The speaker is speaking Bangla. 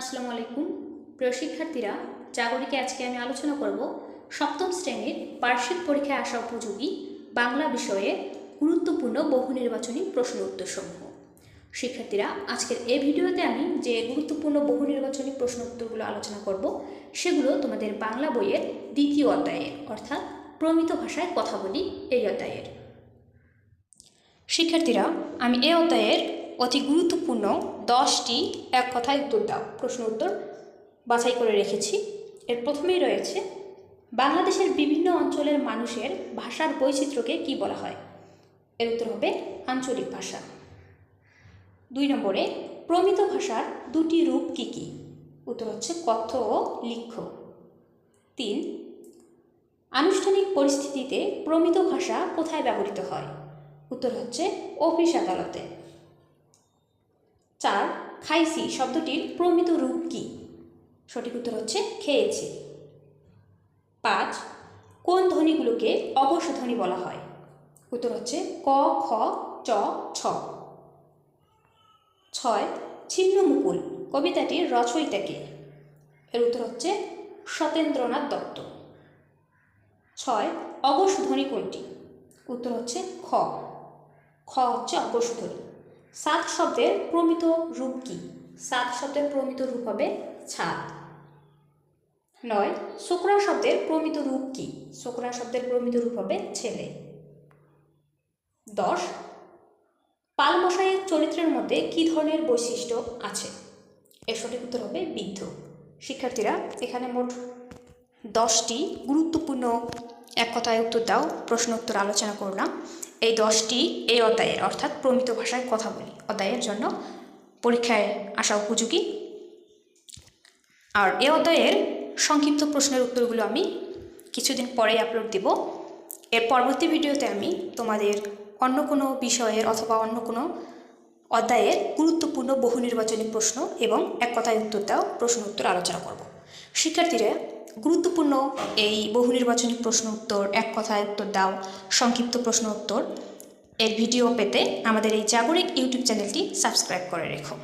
আসসালামু আলাইকুম। প্রিয় শিক্ষার্থীরা, জাগরিকে আজকে আমি আলোচনা করব সপ্তম শ্রেণির বার্ষিক পরীক্ষায় আসা উপযোগী বাংলা বিষয়ে গুরুত্বপূর্ণ বহু নির্বাচনী প্রশ্ন উত্তরসমূহ। শিক্ষার্থীরা, আজকের এই ভিডিওতে আমি যে গুরুত্বপূর্ণ বহু নির্বাচনী প্রশ্ন উত্তরগুলো আলোচনা করব, সেগুলো তোমাদের বাংলা বইয়ের দ্বিতীয় অধ্যায়ের, অর্থাৎ প্রমিত ভাষায় কথা বলি এই অধ্যায়ের। শিক্ষার্থীরা, আমি এই অধ্যায়ের অতি গুরুত্বপূর্ণ দশটি এক কথায় উত্তর দাও। প্রশ্ন উত্তর বাছাই করে রেখেছি। এর প্রথমেই রয়েছে, বাংলাদেশের বিভিন্ন অঞ্চলের মানুষের ভাষার বৈচিত্র্যকে কি বলা হয়? এর উত্তর হবে আঞ্চলিক ভাষা। দুই নম্বরে, প্রমিত ভাষার দুটি রূপ কি কি? উত্তর হচ্ছে কথ্য ও লিখ্য। তিন, আনুষ্ঠানিক পরিস্থিতিতে প্রমিত ভাষা কোথায় ব্যবহৃত হয়? উত্তর হচ্ছে অফিস আদালতে। চার, খাইছি, শব্দটির প্রমিত রূপ কি? সঠিক উত্তর হচ্ছে খেয়েছি। পাঁচ, কোন ধ্বনিগুলোকে অবশ্য ধ্বনি বলা হয়? উত্তর হচ্ছে ক, খ, চ, ছ। ছয় ছিন্ন মুকুল কবিতাটির রচয়িতাকে এর উত্তর হচ্ছে সতেন্দ্রনাথ দত্ত। ছয় অবশ্য ধ্বনি কোনটি? উত্তর হচ্ছে খ। খ হচ্ছে অবশ্য ধ্বনি সাত শব্দের প্রমিত রূপ কি? সাত শব্দের প্রমিত রূপ হবে ছাদ। নয়, শোকরা শব্দের প্রমিত রূপ কি? শোকরা শব্দের প্রমিত রূপ হবে ছেলে। দশ, পালমশাইয়ের চরিত্রের মধ্যে কি ধরনের বৈশিষ্ট্য আছে? এর সঠিক উত্তর হবে বৃদ্ধ। শিক্ষার্থীরা, এখানে মোট দশটি গুরুত্বপূর্ণ এক কথায় উত্তর দাও প্রশ্ন উত্তর আলোচনা করলাম। এই দশটি এই অধ্যায়ের, অর্থাৎ প্রমিত ভাষায় কথা বলি, অধ্যায়ের জন্য পরীক্ষায় আসা উপযোগী। আর এই অধ্যায়ের সংক্ষিপ্ত প্রশ্নের উত্তরগুলো আমি কিছুদিন পরে আপলোড দিব। এর পরবর্তী ভিডিওতে আমি তোমাদের অন্য কোনো বিষয়ের অথবা অন্য কোনো অধ্যায়ের গুরুত্বপূর্ণ বহু নির্বাচনী প্রশ্ন এবং এক কথায় উত্তর দাও প্রশ্ন উত্তর আলোচনা করব। শিক্ষার্থীরা গুরুত্বপূর্ণ এই বহু নির্বাচনী প্রশ্ন উত্তর, এক কথায় উত্তর দাও, সংক্ষিপ্ত প্রশ্ন উত্তর। এর ভিডিও পেতে আমাদের এই জাগরিক ইউটিউব চ্যানেলটি সাবস্ক্রাইব করে রেখো।